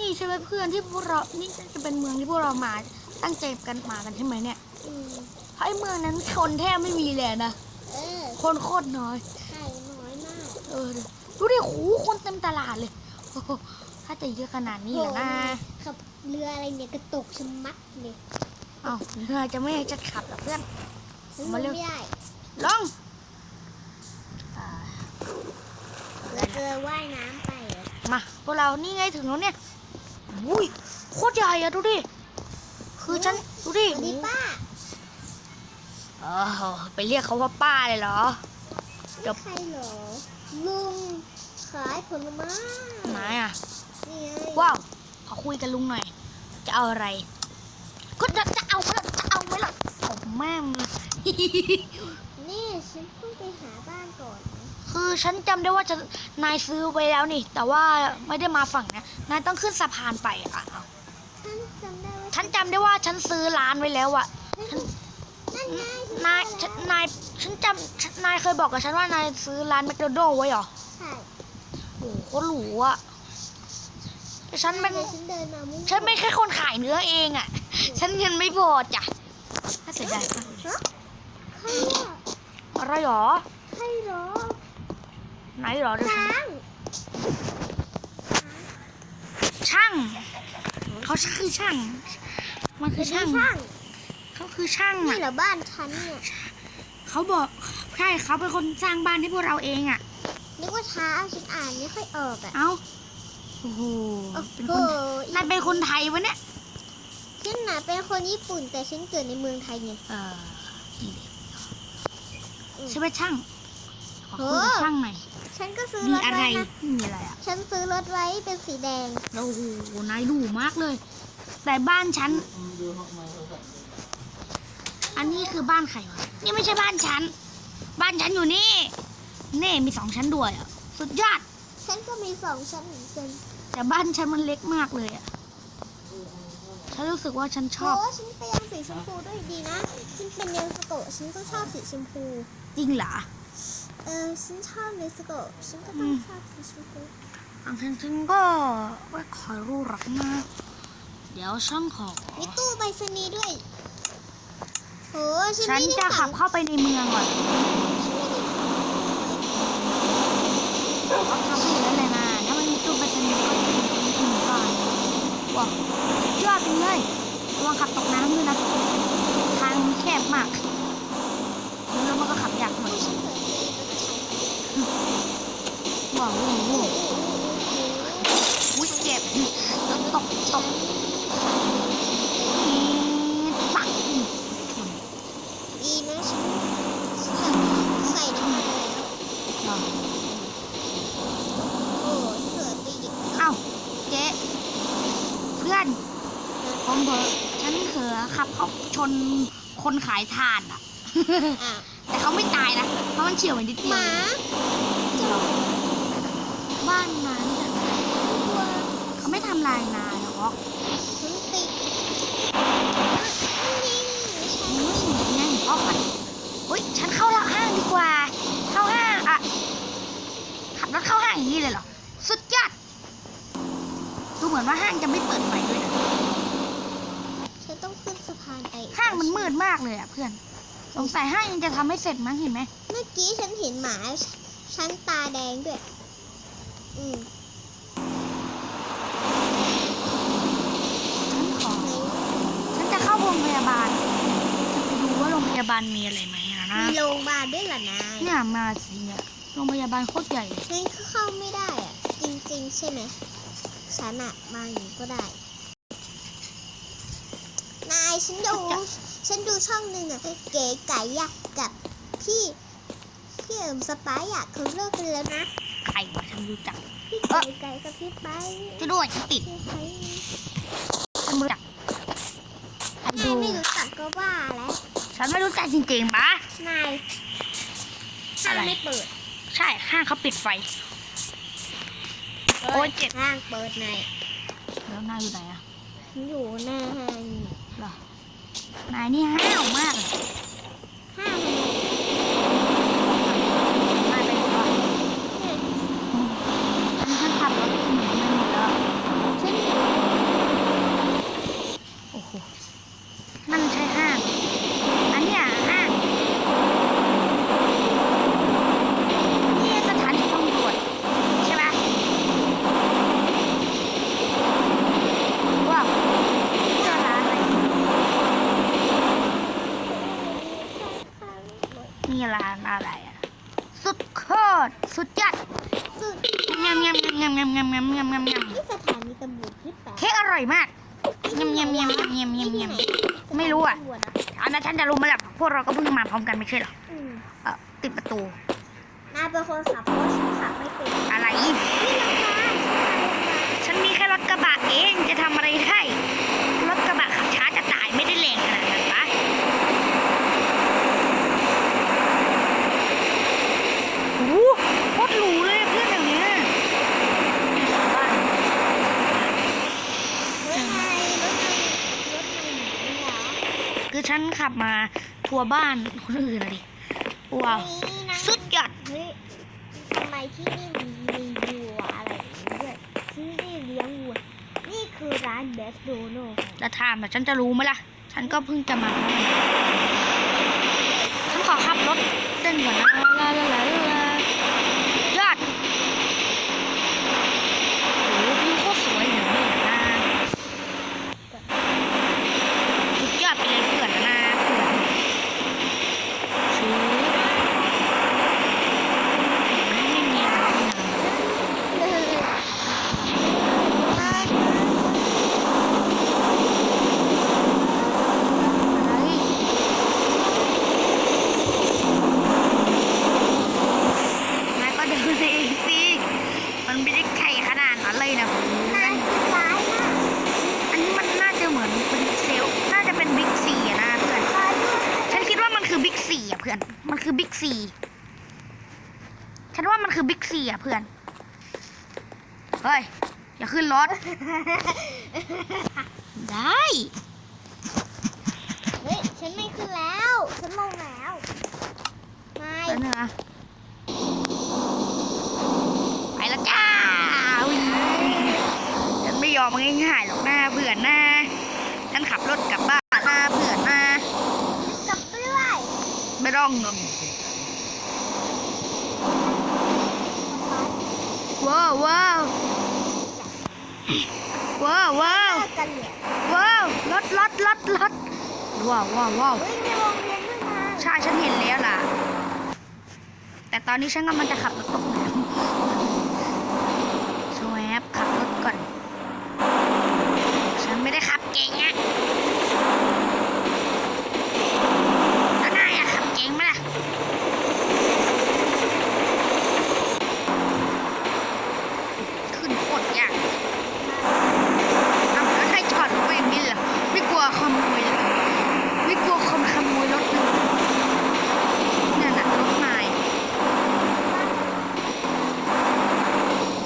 นี่ใช่ไหมเพื่อนที่พวกเรา นี่จะเป็นเมืองที่พวกเรามา ตั้งใจกันมากันใช่ไหมเนี่ยอืมเพราะไอ้เมืองนั้นคนแทบไม่มีเลยนะ เออคนโคตรน้อย ไข่น้อยมากเออดูดิหูคนเต็มตลาดเลยโอ้โหถ้าจะเยอะขนาดนี้เหรอนะขับเรืออะไรเนี่ยกระตุกชะมัดเลยเอ้าเรือจะไม่ให้จะขับเหรอเพื่อน ฉันมาลเร็วงไม่ได้ลองอ่า เราเรือว่ายน้ำไปอะมาพวกเรานี่ไงถึงแล้วเนี่ย อุ้ยโคตรใหญ่อะดูดิ คือฉันดูดิสวัสดีป้าเออไปเรียกเขาว่าป้าเลยเหรอเดี๋ยวใครเหรอลุงขายผลไม้ไหนอะนี่ไงว้าวขอคุยกับลุงหน่อย จะเอาอะไร ก็จะจะเอาไหมล่ะจะเอาไหมล่ะผมแม่งเลยนี่ฉันต้องไปหาบ้านก่อนนะคือฉันจำได้ว่าจะนายซื้อไว้แล้วนี่ แต่ว่าไม่ได้มาฝั่งเนี้ย นายต้องขึ้นสะพานไปอะเอาฉันจำได้ว่าฉันจำได้ว่าฉันซื้อร้านไว้แล้วอะนั่นไงฉันายได้ฉันแล้วนายฉันจำฉันนายเคยบอกกับฉันว่านายซื้อร้านแมคโดนัลด์ไว้เหรอใช่โอ้โหโคตรหรูอะแต่ฉันเป็นเดี๋ยวฉันเดินมามุ่งฉันไม่แค่คนขายเนื้อเองอะฉันเงินไม่พอจ้ะถ้าเสียดายมากเลยฮะใครอะอะไรหรอใครเหรอไหนหรอเดี๋ยวฉันช้าง ช่างเขาคือช่าง มันคือช่างช้างเขาคือช่างนี่อะเหรอบ้านฉันเนี่ยเขาบอกใช่เขาเป็นคนสร้างบ้านให้พวกเราเองอะนึกว่าช้างฉันอ่านไม่ค่อยออกอะเอ้าโอ้โหโอ้เป็นโหคนนายเป็นคนไทยวะเนี่ยฉันน่ะเป็นคนญี่ปุ่นแต่ฉันเกิดในเมืองไทยไงเออนี่ดิอืมใช่ไหมช่างขอคุยโอ้กับช่างหน่อย ฉันก็ซื้อมีรถอะไรไว้นะมีอะไรอะฉันซื้อรถไว้เป็นสีแดง โอ้โหนายดูมากเลย แต่บ้านฉัน อันนี้คือบ้านใครวะนี่ไม่ใช่บ้านฉัน บ้านฉันอยู่นี่นี่มีสองชั้นด้วยอะ สุดยอด ฉันก็มีสองชั้นเหมือนกันแต่บ้านฉันมันเล็กมากเลยอะ ฉันรู้สึกว่าฉันชโอ้อบฉันไปยังสีชมพูด้วยดีนะ ฉันเป็นเนสโกะฉันก็ชอบสีชมพู จริงเหรอ เออฉันชอบเนสโกะฉันก็ต้อืองมชอบสีชมพูอันฉันฉันก็ไม่ขอรู้หรอกนะ เดี๋ยวฉันขอ มีตู้ใบสนีย์ด้วยโหฉันฉันไม่ได้จะขัสั่บงเข้าไปในเมืองก่อนเขาทำให้อยู่แล้วเลยนะถ้าไม่มีตู้ไปรษณีย์ก็จะไม่ถึงบ้านว้าวสุดยอดไปเลยระวังขับตกน้ำด้วยนะ ทางมันแคบมากแล้วมันก็ขับยากหน่อย ฉันเปิดเพลงรถฉัน ว้าวว้าวว้าว อุ้ยเจ็บแล้วตกตกอีดปักดีนะใส่น้ำมันแล้วโอ้ยเกิดไปอีเอ้าเจ๊เพื่อนผมเผลอฉันเผลอขับเขาชนคนขายถ่านอะแต่เขาไม่ตายนะ เพราะมันเฉียวไปนิดเดียวมาานนายนี่จะตัวเขาไม่ทำลายนายหรอกฉันติดนี่ฉันอืมงั้นออกมาอุ้ยฉันเข้าละห้างดีกว่า เข้าห้างอะขับรถเข้าห้างอย่างนี้เลยเหรอ สุดยอดดูเหมือนว่าห้างจะไม่เปิดไฟด้วยนะฉันต้องขึ้นสะพานไปห้างมันมืดมากเลยอะเพื่อนสงสัยห้างยังจะทำไม่เสร็จมั้งเห็นไหมเมื่อกี้ฉันเห็นหมา ฉันตาแดงด้วย ฉันขอไหนฉันจะเข้าโรงพยาบาล จะไปดูว่าโรงพยาบาลมีอะไรไหมอะนะ มีโรงพยาบาลด้วยเหรอนายเนี่ยมาสิเนี่ยโรงพยาบาลโคตรใหญ่เลยฉันก็เข้าไม่ได้อะจริง ๆ ใช่ไหมฉันอะมาอย่างนี้ก็ได้ นายฉันดู ฉันดูช่องหนึ่งอะเก๋ไก่อะกับพี่ พี่เอิมสไปซ์อะเขาเลิกกันแล้วนะใค รวะฉันรู้จักพี่เก๋ไก่กับพี่ไปซ์จะด้วยฉันติดพี่ไปซ์ฉันไม่รู้จักใครนาดูยไม่รู้จักก็ว่าแล้วฉันไม่รู้จักจริงๆปะนายห้างอะไรไม่เปิด ใช่ห้างเขาปิดไฟ โอ๊ยเจ็บห้างเปิดนายแล้วนายอยู่ไหนอะฉันอยู่หน้าห้างนี่เหรอนายนี่ห้าวมากเลย ห้าง นายไปไหนวะ เนี่ย ฉันฉันขับรถหนีไปหมดแล้ว ฉันอยู่ นี่สถานีตำรวจที่แปด เค้กอร่อยมาก เงียมเงียมเงียมเงียมเงียมเงียมไม่รู้อะอันนั้นฉันจะรู้มาแล้วพวกเราก็เพิ่งมาพร้อมกันไม่ใช่เหรอเออติดประตูนาเป็นคนขับรถฉันขับไม่เป็นอะไรฉันมาลงมาฉันมีแค่รถกระบะเองจะทำอะไรได้รถกระบะขับช้าจะตายไม่ได้แรงขนาดนั้นปะโอ้โหโคตรหรูเลยเพื่อนอย่างเนี้ยเนี่ยบ้าน รถไงรถไงรถไงนี่เหรอ คือฉันขับมาทัวร์บ้านคนอื่นอะดิว้าวนี่นะสุดยอดเฮ้ยทำไมที่นี่มีมีวัวอะไรอย่างนี้ด้วยที่นี่เลี้ยงวัวนี่คือร้านแบคโดนัลด์แล้วถามว่าฉันจะรู้ไหมล่ะ ฉันก็เพิ่งจะมา ฉันขอขับรถเต้นก่อนนะลาลาลาลายอดโอ้โหวิวโคตรสวยอย่างนี้นะสุดยอดไปเลยเพื่อนนะชูไม่มีอะไรนะ นายก็เดินเองสิ มันไม่ได้ไข่ขนาดนั้นเลยนะเพื่ นา อย น คือร้ายมาก อันนี้มันน่าจะเหมือนเป็นเซลล์น่าจะเป็นบิ๊กซีอะนะเพื่อน ร้ายด้วย ฉันคิดว่ามันคือบิ๊กซีอะเพื่อน มันคือบิ๊กซี ฉันว่ามัน คือบิ๊กซีอะเพื่อน เฮ้ย อย่าขึ้นรถ ได้ เฮ้ย ฉันไม่ขึ้นแล้ว ฉันลงแล้ว ไม่แล้วเนื้อะไปแล้วจ้าอุ๊ยฉันไม่ยอมง่ายๆหรอกหน้าเพื่อนนะฉันขับรถกลับบ้านหน้าเพื่อนนะกลับไปด้วยไม่ต้องหรอก ว้าวว้าวว้าวว้าวเลิกกันเนี่ยว้าวรถรถรถรถว้าวว้าวว้าวเฮ้ยมีโรงเรียนด้วยนะใช่ฉันเห็นแล้วล่ะ แต่ตอนนี้ฉันกำลังจะขับรถตกน้ำสวบขับรถก่อน ฉันไม่ได้ขับเก่งอะแล้วนายอะขับเก่งไหมล่ะ ขึ้นโคตรยากเอาแล้วใครจอดรถไว้อย่างนี้เหรอไม่กลัวขโมยเลยไม่กลัวคนขโมยรถเลยนั่นน่ะรถนาย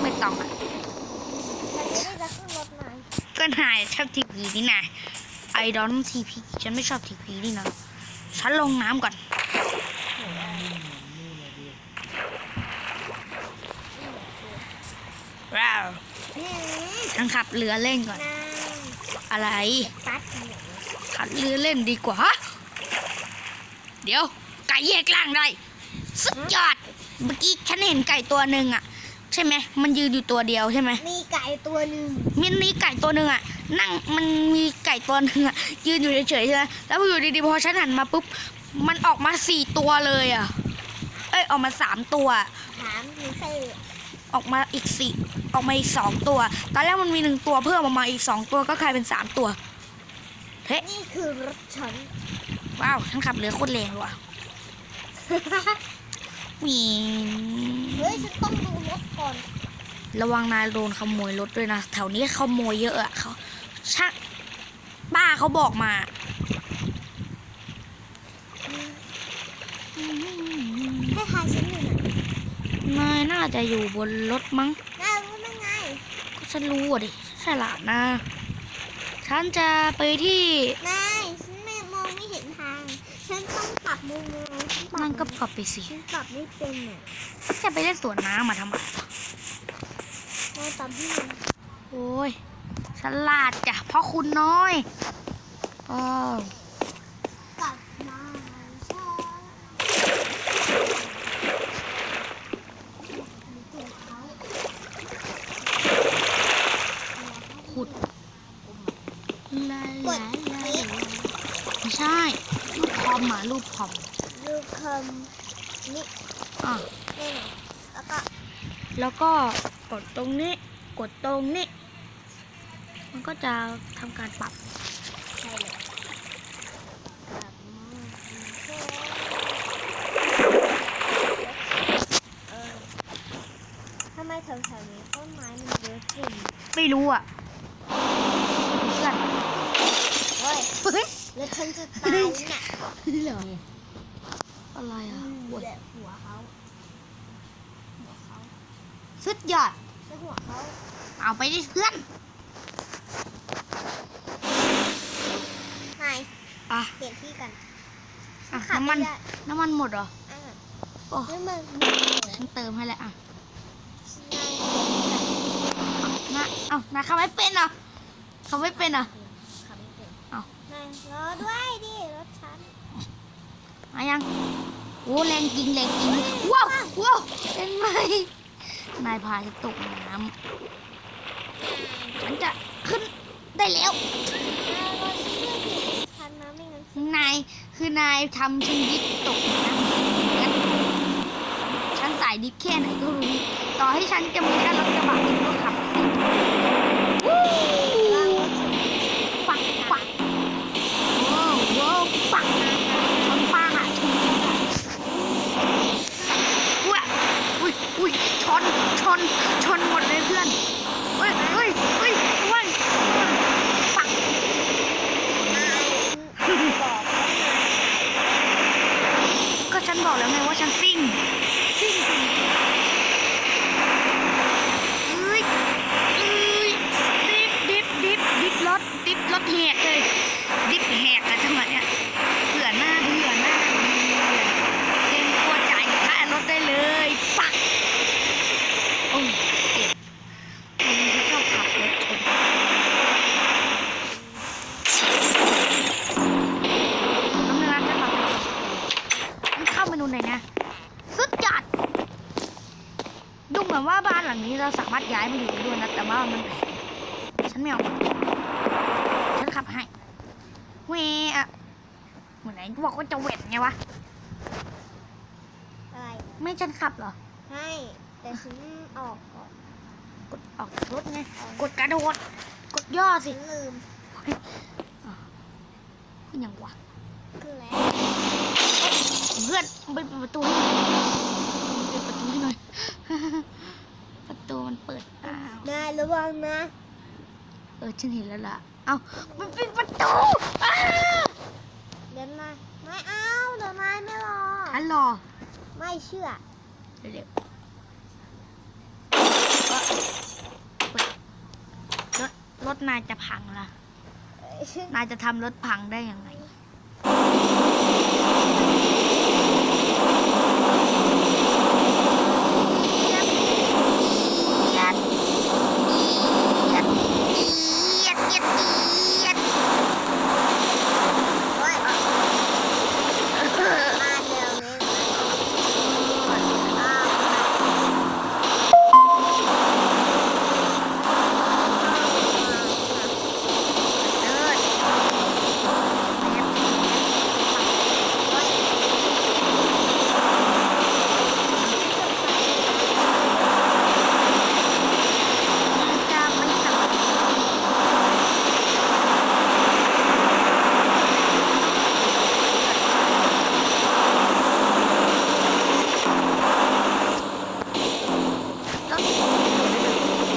ไม่ต้องอะ ฉันไม่ได้จะขึ้นรถนาย ก็นายชอบที พีนี่นายไอดอนทีพีฉันไม่ชอบทีพีนี่นะฉันลงน้ำก่อนว้าวฉันขับเรือเล่นก่อน อะไรขับเรือเล่นดีกว่า เดี๋ยวไก่แยกล่างได้ สุดยอด เมื่อกี้ฉันเห็นไก่ตัวหนึ่งอะ ใช่ไหมมันยืนอยู่ตัวเดียวใช่ไหมมีไก่ตัวหนึ่งมินนี่ไก่ตัวหนึ่งอะ นั่งมันมีไก่ตัวหนึ่งอะยืนอยู่เฉยๆใช่ไหมแล้วพออยู่ดีๆพอฉันหันมาปุ๊บมันออกมาสี่ตัวเลยอะ เอ้ยออกมาสามตัว ถามมีใครออกมาอีกสี่ออกมาอีกสองตัว ตอนแรกมันมีหนึ่งตัวเพิ่มออกมาอีกสองตัวก็กลายเป็นสามตัวเฮ้นี่คือรถฉันว้าวฉันขับเรือโคตรแรงเลยว่ะ หมีเฮ้ยฉันต้องดูรถก่อน ระวังนายโดนขโมยรถด้วยนะ แถวนี้ขโมยเยอะอะเขาช่างป้าเขาบอกมา ให้ทายฉันอยู่ไหนนายน่าจะอยู่บนรถมั้งนายรู้ได้ไง ก็ฉันรู้อะดิฉลาดนะ ฉันจะไปที่ นายฉันไม่มองไม่เห็นทาง ฉันต้องปรับมุมมอง ฉันปรับนั่นก็ปรับไปสิฉันปรับไม่เป็นอะจะไปเล่นสวนน้ำมาทำไมนายปรับที่ไหนโอ้ยฉลาดจ้ะเพราะคุณน้อยอ้าวกลับมาช้ามีตัวเขาขุดลากดลาคลิกไม่ใช่ รูปคอมอะรูปคอม ดูคำนี่อะนี่ไงแล้วก็แล้วก็กดตรงนี้ กดตรงนี้ มันก็จะทำการปรับใช่เลยกลับมาเออทำไมแถวๆนี้ต้นไม้มันเยอะจริงไม่รู้อะเพื่อนเฮ้ยเฮ้ยแล้วฉันจะตายแล้วเนี่ย เหรอ อะไรอะโอ้ยแหละหัวเขาหัวเขาสุดยอดแล้วหัวเขาเอาไปดิเพื่อนนายอะเปลี่ยนที่กันอะขับน้ำมัน ไได้น้ำมันหมดเหรออะโอ้แล้วมันฉันเติมให้แล้วอะนายเปลี่ยนที่กันนะเอ้านาขับไม่เป็นเหรอขับไม่เป็นเหรอขับไม่เป็นเอ้านายรอด้วยดิรถฉัน มายังโอ้แรงจริงแรงจริงว้าวว้าวเห็นไหมนายพาจะตกน้ำฉันจะขึ้นได้แล้วนายคือนายทำฉันดิฟตกน้ำงั้นฉันสายดิฟแค่ไหนก็รู้ ต่อให้ฉันจะมีแค่รถกระบะฉันก็ขับสิวู้ ว่างรถฉัน ปักปักโว้วโว้วปักชนป้าอะชนป้าอุ้ยอุ้ยอุ้ยชนชนชนหมดเลยเพื่อนเฮ้ยเฮ้ยเฮ้ยระวังปัก นายฉันบอกแล้วนาย ก็ฉันบอกแล้วไงว่าฉันซิ่งซิ่งเฮ้ยเอ้ยดิฟดิฟดิฟดิฟรถดิฟรถแหกเลย ดิฟแหกอะจังหวะเนี้ยเผื่อหน้าเผื่อหน้าเผื่อเต็มตัวจ่ายค่ารถได้เลย ปัก โอ้ยเจ็บคนที่ชอบขับรถชนน้ำเนื้อจะขับมันเข้าเมนูไหนนะสุดจัด ดูเหมือนว่าบ้านหลังนี้เราสามารถย้ายมาอยู่ได้ด้วยนะ แต่ว่ามันแพงฉันไม่เอา ฉันขับให้เวอะเหมือนไหนบอกว่าจะเวทไงวะ อะไร ไม่ฉันขับเหรอ ให้แต่ฉันออกก่อน กดออกจากรถไง ก ดกระโดดกดย่อสิฉันลืมขึ้นยังวะคือแล้วเพื่อนเปิดประตูให้หน่อยเปิดประตูให้หน่อยประตูมันเปิดอ้าวนายระวังนะ เออฉันเห็นแล้วล่ะเอามันปิดประตูอ้าเดี๋ยวนายไม่เอาเดี๋ยวนายไม่รอฉันรอไม่เชื่อเร็ว รถรถนายจะพังล่ะเอ้ยฉันนายจะทำรถพังได้ยังไง ยัดยัดยัดยัดยัด โอ้ยมาเร็วนี้อ้าว เลิศ จะไปสั่งแล้ว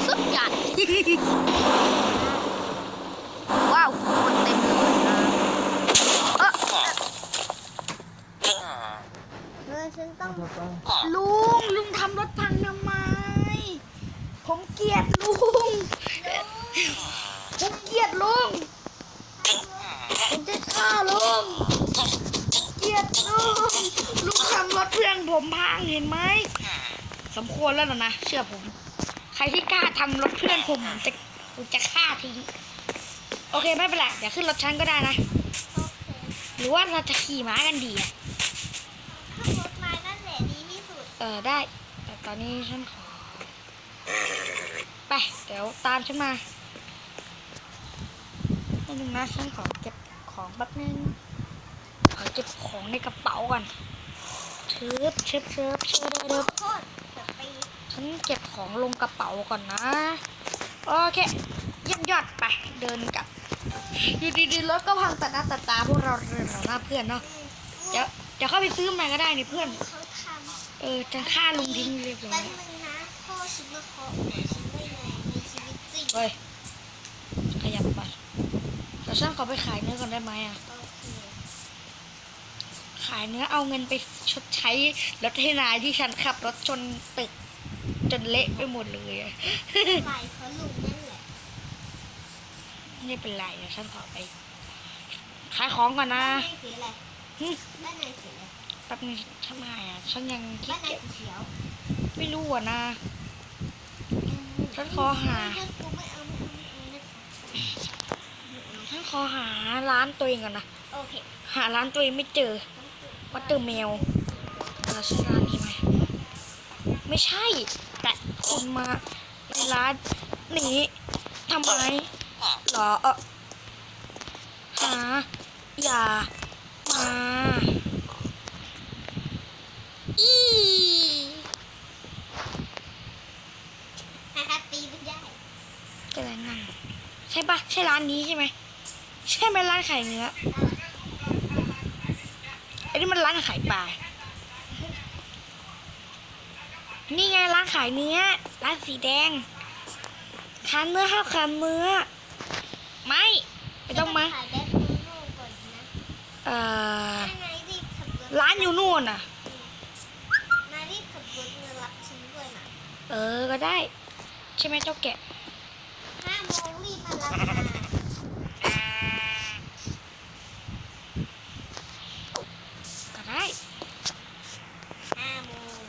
สุดยอด ว้าวคนเต็มเลยนะเออ เออฉันต้อง ลุง ลุงทำรถพังทำไม ผมเกลียดลุง ผมเกลียดลุง ผมจะฆ่าลุง เกลียดลุง ลุงทำรถเพื่อนผมพังเห็นไหม สม ควรแล้วนะนะเชื่อผม ใครที่กล้าทำรถเพื่อนผมผมจะผมจะฆ่าทิ้ง โอเคไม่เป็นไรเดี๋ยวขึ้นรถฉันก็ได้นะ หรือว่าเราจะขี่ม้ากันดีอะขึ้นรถนายนั่นแหละดีที่สุด เออได้ แต่ตอนนี้ฉันขอ ไป เดี๋ยวตามฉันมาแป๊บนึงนะฉันขอเก็บของแป๊บนึงขอเก็บของในกระเป๋าก่อนเชิบเชิบเชิบเชิบเชิบ ฉันเก็บของลงกระเป๋าก่อนนะเโอเคเยี่ยมยอดไป เดินกลับ อยู่ดีๆรถก็พังตัดหน้าตัดตาพวกเราเดินเราหน้าเพื่อนเนาะเดี๋ยวเดี๋ยวเข้าไปซื้อมาก็ได้นี่เพื่อน เขาทเออจะฆ่าลุงทิ้งเรียบำร้อแป๊ยบนึงนะพ่อฉันมาขอหัวฉันได้ไงในชีวิตจริงเฮ้ยขยับไปแต่ฉันขอไปขายเนื้อก่อนได้ไหมอะโอเคขายเนื้อเอาเงินไปชดใช้รถให้นายที่ฉันขับรถชนตึก จนเละไปหมดเลยอะไหลเขาลุงนั่นแหละไม่เป็นไรเดี๋ยวฉันขอไปขายของก่อนนะบ้านนายสีอะไรหึบ้านนายสีอะไรแป๊บนึงทำไมอะ ฉันยังคิบ้าดนนายเก็บสีเขียวไม่รู้อะนะ ฉันขอหา ไม่เอาไม่เอาไม่เอาไม่เอานะคะฉันขอหาร้านตัวเองก่อนนะ โอเคหาร้านตัวเองไม่เจอ วัตเตอร์เมลเราใช่ร้านนี้ไหมไม่ใช่แต่ คุณมาในร้านนี้ทำไมหรอหาอย่ามาอีฮ่าฮ่าตีไม่ได้ก็เลยนั่นใช่ปะใช่ร้านนี้ใช่ไหมใช่ไหมร้านขายเนื้อไอ้นี่มันร้านขายปลา นี่ ไงร้านขายเนื้อร้านสีแดงขายเนื้อห้าขาเนื้อไม่ไม่ต้องมาขายได้คุณโน่ก่อนนะเอ่อนายรีบขับรถร้านอยู่นู่นน่ะนายรีบขับรถมารับฉันด้วยนะเออก็ได้ ใช่ไหมเจ้าแกะ ห้าโมงรีบมารับมา ก็ได้ ห้าโมง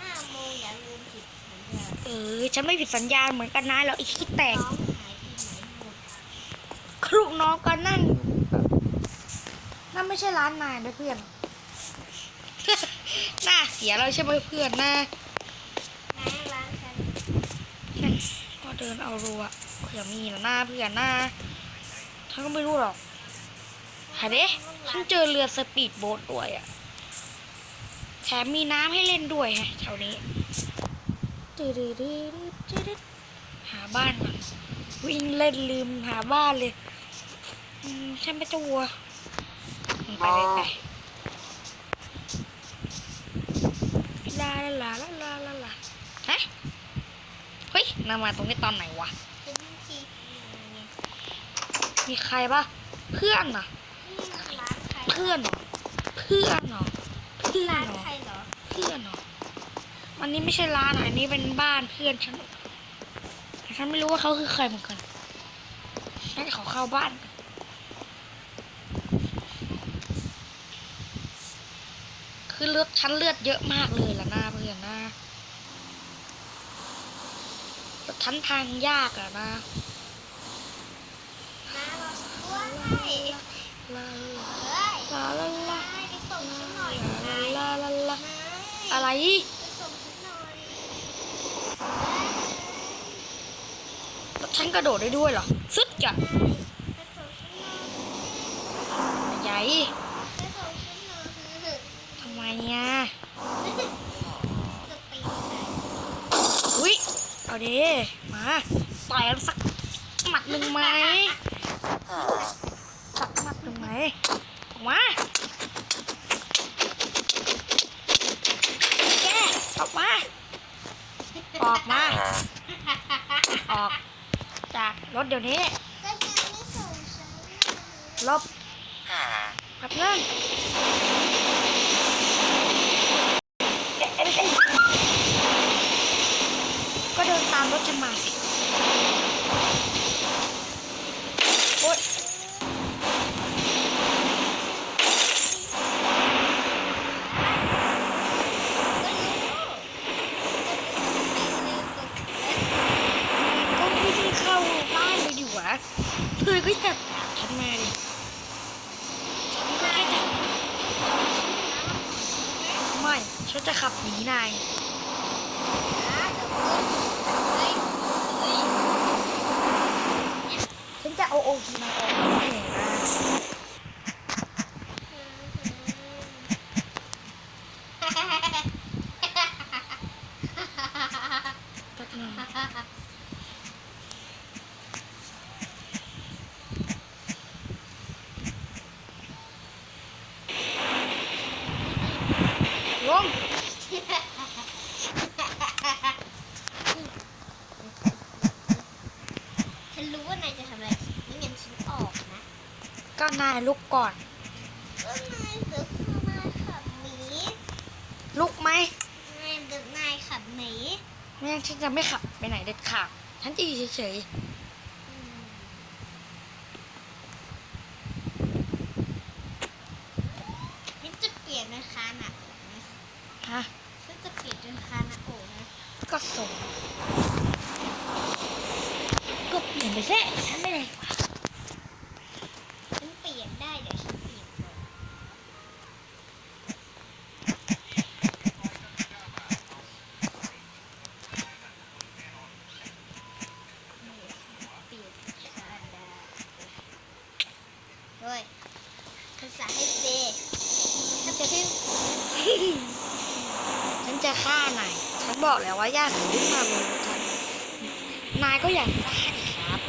ห้าโมงอย่าลืมผิดเหมือนเดิม เออ ฉันไม่ผิดสัญญาเหมือนกันนะแล้วอีกขี้แตกน้องหายที่ไหนหมดครูน้องก็นั่งอยู่นั่นไม่ใช่ร้านนายนะเพื่อนน่าเสียเราใช่ไหมเพื่อนนะน้าร้านฉันนั่นก็เดินเอารัวเผื่อมีนะหน้าเพื่อนหน้าฉันก็ไม่รู้หรอกหาเด้ฉันเจอเรือสปีดโบ๊ทด้วยอะแถมมีน้ำให้เล่นด้วยฮะแถวนี้ดืดด หาบ้านวิ่งเล่นลืมหาบ้านเลยอืมฉันไม่ตัวไปไปไปลาลาลาลาลาลาฮะเฮ้ยนามาตรงนี้ตอนไหนวะ มีใครปะเพื่อนน่ะร้านใครเพื่อนเหรอเพื่อนเหรอ เพื่อน ร้าน เหรอ ใครเหรอ เพื่อนเหรอ มันนี่ไม่ใช่ร้านอะอันนี้เป็นบ้านเพื่อนฉันแต่ฉันไม่รู้ว่าเขาคือใครเหมือนกันฉันขอเข้าบ้านก่อนคือเลือดฉันเลือดเยอะมากเลยล่ะหน้าเพื่อนนะแต่ฉันทางยากอะนะน้ารอฉันด้วยลาเฮ้ยลาลาลานายไปส่งฉันหน่อยลานาลายลาลาลานาอะไร ยไปส่งฉันหน่อย แล้ว ฉันกระโดดได้ด้วยเหรอซึดจ้ะใหญ่ทำไมเนี่ยอุ้ยเอาดิมาต่อยสักหมัดหนึ่งไหมสักหมัดหนึ่งไหมออกมาแกออกมา ออกมา ออก จากรถเดี๋ยวนี้ก็จะไม่ส่งฉันหน่อยลบแบบนั้นก็เดินตามรถฉันมาสิ โอ๊ยก็วิ่งเข้าบ้านเลยดีกว่าเพื่อนก็จะตามฉันมา ดิไม่ ฉันจะขับหนีนายฉันจะเอาโอทีมาออกมาแห่นะแป๊บนึง น รู้ว่านายจะทำอะไรไม่งั้นฉันออกนะก็นายลุกก่อน ก็นายเดือดนายขับหนีลุกไหมนายเดือดนายขับหนีไม่งั้นฉันจะไม่ขับไปไหนเด็ดขาดฉันจะอยู่เฉยอืมฉันจะเปลี่ยนเป็นคาหนักนะ ๆฮะ ฉันจะเปลี่ยนเป็นคาหนักโอ้นะ ก็ส่งก็เปลี่ยนไปแค่ฉันไม่ได้ ฉันเปลี่ยนได้เดี๋ยวฉันเปลี่ยนก่อนเปลี่ยนคาดาเฮ้ยภาษาให้เบถ้าจะขึ้น ฉันจะฆ่านาย ฉันบอกแล้ ว่าย่าถึงขึ้นมาบนรถฉันนายก็อยากฆ่าอีกครับ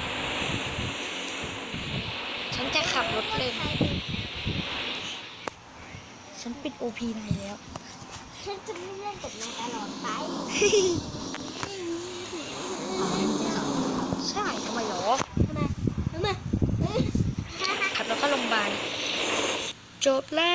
ฉันจะขับรถเร็วฉันปิดโอพีนายแล้ว ฉันจะไม่เล่นกับนายตลอดไป ใช่ทำไมหรอทำไมทำไมขับรถเข้าโรงพยาบาลจบแล้ว